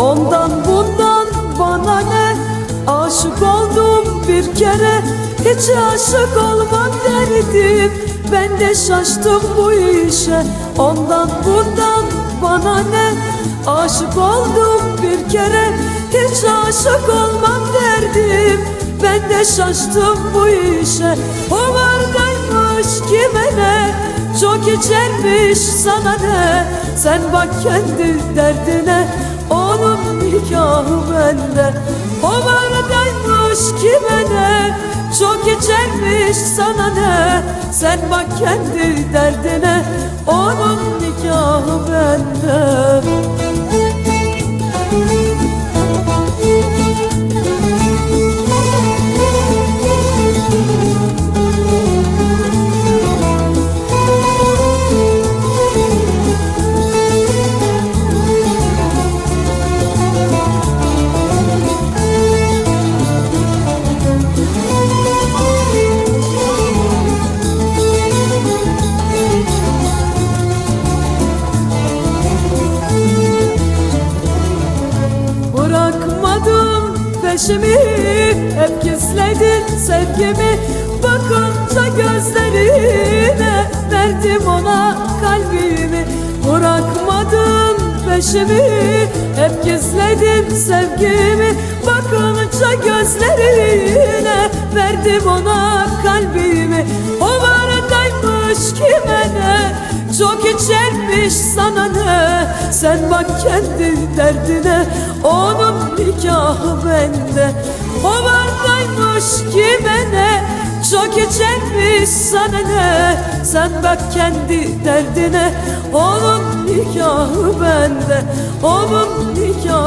Ondan bundan bana ne? Aşık oldum bir kere Hiç aşık olmam derdim. Ben de şaştım bu işe Ondan bundan bana ne? Aşık oldum bir kere Hiç aşık olmam derdim. Ben de şaştım bu işe O vardaymış kime ne? Çok içermiş sana ne? Sen bak kendi derdine O onun nikahı bende. O vardaymış kime ne? Çok içermiş sana ne? Sen bak kendi derdine. Onun nikahı bende Peşimi Hep gizledin sevgimi. Bakınca gözlerine Verdim ona kalbimi. Bırakmadın peşimi Hep gizledin sevgimi. Bakınca gözlerine Verdim ona kalbimi. O vardaymış kime çok içermiş sana ne? Sen bak kendi derdine Onun nikahı bende. O vardaymış kime ne? Çok içermiş sana ne? Sen bak kendi derdine Onun nikahı bende. Onun nikahı